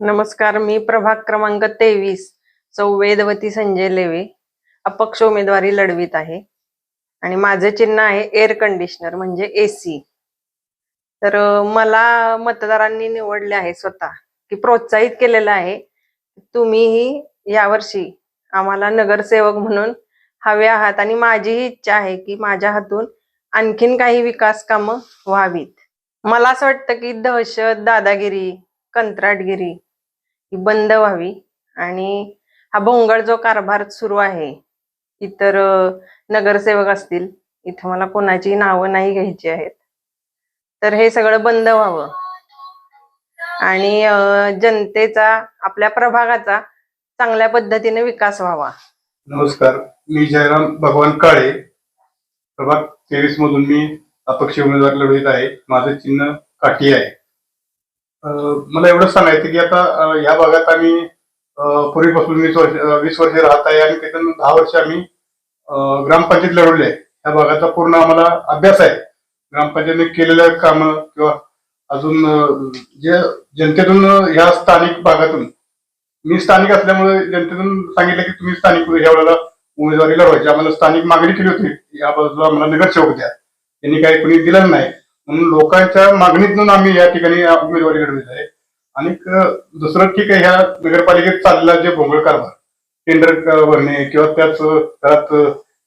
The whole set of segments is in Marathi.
नमस्कार मी प्रभाग क्रमांक तेवीस सौ वेदवती संजय लेवे अपक्ष उमेदवारी लढवीत आहे. आणि माझं चिन्ह आहे एअर कंडिशनर म्हणजे एसी तर मला मतदारांनी निवडले आहे स्वतः की प्रोत्साहित केलेलं आहे तुम्हीही यावर्षी आम्हाला नगरसेवक म्हणून हवे आहात. आणि माझीही इच्छा आहे की माझ्या हातून आणखीन काही विकास कामं व्हावीत. मला असं वाटतं की दहशत दादागिरी कंत्राटगिरी ही बंद व्हावी. आणि हा भोंगळ जो कारभार सुरू आहे इतर नगरसेवक असतील इथं मला कोणाची नावं नाही घ्यायची आहेत. तर हे सगळं बंद व्हावं. आणि जनतेचा आपल्या प्रभागाचा चांगल्या पद्धतीने विकास व्हावा. नमस्कार. मी जयराम भगवान काळे. प्रभाग तेवीस मधून मी अपक्ष उमेदवार लढवित आहे. माझं चिन्ह काठी आहे. मला एवढंच सांगायचं की आता या भागात आम्ही पूर्वीपासून वीस वर्ष वीस वर्ष राहत आहे आणि त्याच्यानंतर दहा वर्ष आम्ही ग्रामपंचायत लढवली आहे. या भागाचा पूर्ण आम्हाला अभ्यास आहे. ग्रामपंचायतीने केलेल्या कामं किंवा अजून जे जनतेतून ह्या स्थानिक भागातून मी स्थानिक असल्यामुळे जनतेतून सांगितलं की तुम्ही स्थानिक ह्या वेळेला उमेदवारी लढवायची. आम्हाला स्थानिक मागणी केली होती. या बाजूला आम्हाला नगरसेवक द्या. त्यांनी काही कोणी दिलं नाही. म्हणून लोकांच्या मागणीतून आम्ही या ठिकाणी उमेदवारी घडवित आहे. आणि दुसरं ठीक आहे ह्या नगरपालिकेत चाललेला जे भोंगळ कारभार टेंडर भरणे किंवा त्याच घरात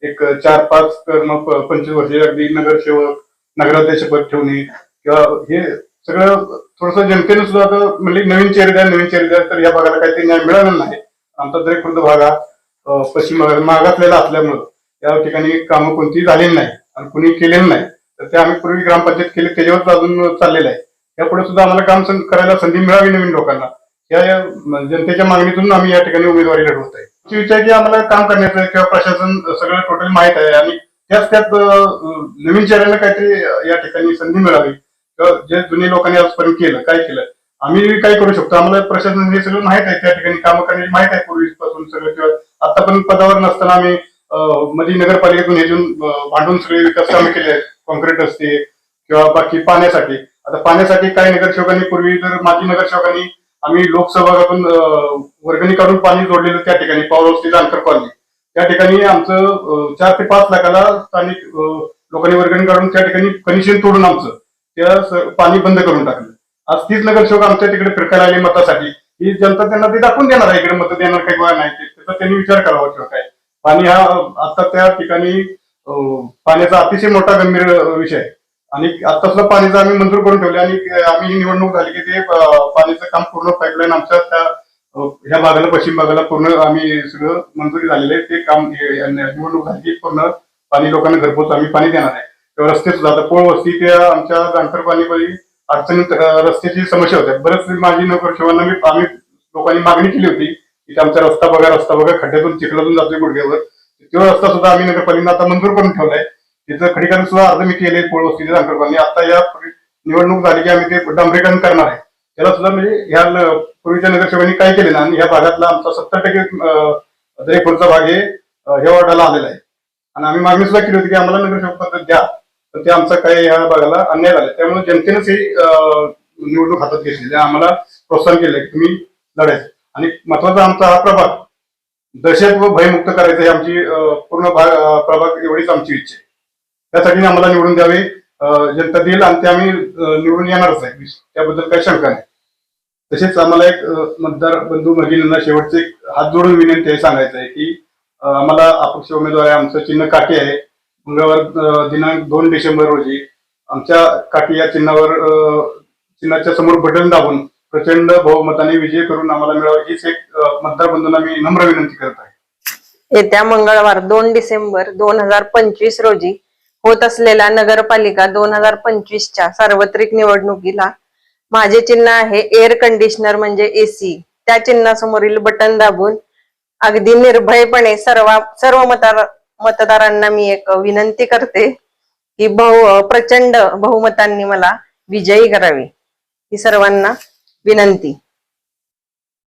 एक चार पाच कर्म पंचवर्षीय अगदी नगर अगदी नगरसेवक नगराध्यक्षपद ठेवणे किंवा हे सगळं थोडस जनतेने सुद्धा आता म्हणजे नवीन चेहरे द्या नवीन चेहरे द्या तर या भागाला काही न्याय मिळाला नाही. आमचा दरेखुर्द भाग हा पश्चिम भागात मागासलेला असल्यामुळं या ठिकाणी कामं कोणतीही झालेली नाही आणि कुणी केलेली नाही. तर ते आम्ही पूर्वी ग्रामपंचायत केले त्याच्यावर अजून चाललेलं आहे. यापुढे सुद्धा आम्हाला काम करायला संधी मिळावी नवीन लोकांना. या जनतेच्या मागणीतून आम्ही या ठिकाणी उमेदवारी लढवत आहे. विचार की आम्हाला काम करण्याचं किंवा प्रशासन सगळं टोटल माहीत आहे आणि त्याच त्यात नवीन चेहऱ्यांना काहीतरी या ठिकाणी संधी मिळावी. किंवा जे जुने लोकांनी आजपर्यंत केलं काय केलं आम्ही काय करू शकतो? आम्हाला प्रशासन हे सगळं माहीत आहे त्या ठिकाणी कामं करण्याची माहीत आहे पूर्वीपासून सगळं. किंवा आतापर्यंत पदावर नसताना आम्ही मध्ये नगरपालिकेतून हे घेऊन भांडून सगळे विकास कामे केले आहेत कॉन्क्रीट असते किंवा बाकी पाण्यासाठी. आता पाण्यासाठी काही नगरसेवकांनी पूर्वी तर माजी नगरसेवकांनी आम्ही लोकसभागातून वर्गणी काढून पाणी जोडलेलं त्या ठिकाणी पॉवर अंतर कॉलनी त्या ठिकाणी आमचं चार ते पाच लाखाला स्थानिक लोकांनी वर्गणी काढून त्या ठिकाणी कनेक्शन तोडून आमचं त्या पाणी बंद करून टाकलं. आज तीच नगरसेवक आमच्या तिकडे फिरकायला आले मतासाठी. ही जनता त्यांना ते दाखवून देणार आहे इकडे मत देणार काही नाही. ते. त्याचा त्यांनी विचार करावा किंवा काय. पाणी हा आता त्या ठिकाणी पाण्याचा अतिशय मोठा गंभीर विषय. आहे आणि आता सुद्धा पाणीचं आम्ही मंजूर करून ठेवले आणि आम्ही ही निवडणूक झाली की ते पाण्याचं काम पूर्ण पाईपलाईन आमच्या त्या ह्या भागाला पश्चिम भागाला पूर्ण आम्ही सगळं मंजुरी झालेलं आहे. ते काम निवडणूक झाली की पूर्ण पाणी लोकांना घरपोच आम्ही पाणी देणार आहे. तेव्हा रस्ते सुद्धा आता पोळ वस्ती त्या आमच्या जानकर पाणीमध्ये अडचणीत रस्त्याची समस्या होत्या. बरेच माझी नगरसेवांना मी आम्ही लोकांनी मागणी केली होती की आमचा रस्ता बघा रस्ता बघा खड्ड्यातून चिखलातून जातोय गुडघ्यावर. तो रस्ता सुद्धा आम्ही नगरपालिकेनं आता मंजूर करून ठेवलाय. तिथं खडीकरण सुद्धा अर्ज मी केले पोळ वस्तीच्या जानकर आता या निवडणूक झाली की आम्ही ते डांबरीकरण करणार आहे. त्याला सुद्धा म्हणजे ह्या पूर्वीच्या नगरसेवकांनी काय केले ना आणि ह्या भागातला आमचा सत्तर टक्के दरेपूरचा भाग हे ह्या वॉर्डाला आलेला आहे. आणि आम्ही मागणी सुद्धा केली होती की आम्हाला नगरसेवक पद्धत द्या. तर ते आमचा काही ह्या भागाला अन्याय झाला. त्यामुळे जनतेनेच ही निवडणूक हातात घेतलेली आम्हाला प्रोत्साहन केलं की तुम्ही लढायचं. आणि महत्त्वाचा आमचा हा प्रभाग दहशत व भयमुक्त करायचं ही आमची पूर्ण भाग प्रभाग एवढीच आमची इच्छा आहे. त्यासाठी आम्हाला निवडून द्यावे जनता देईल आणि ते आम्ही निवडून येणारच आहे. त्याबद्दल काही शंका नाही. तसेच आम्हाला एक मतदार बंधू भगिनींना शेवटचे एक हात जोडून विनंती सांगायचं आहे की आम्हाला अपक्ष उमेदवार आहे आमचं चिन्ह काठी आहे. मंगळवार दिनांक दोन डिसेंबर रोजी आमच्या काठी या चिन्हावर चिन्हाच्या समोर बटन दाबून प्रचंड बहुमताने विजय करून आम्हाला मिळावा हीच एक मतदार बंधूंना मी नम्र विनंती करत आहे. येत्या मंगळवार दोन डिसेंबर दोन हजार पंचवीस रोजी होत असलेल्या नगरपालिका दोन हजार पंचवीसच्या सार्वत्रिक निवडणुकीला माझे चिन्ह आहे एअर कंडिशनर म्हणजे एसी त्या चिन्हासमोरील बटन दाबून अगदी निर्भयपणे सर्व सर्व मतदार मतदारांना मी एक विनंती करते की बहु प्रचंड बहुमतांनी मला विजयी करावी. ही सर्वांना विनंती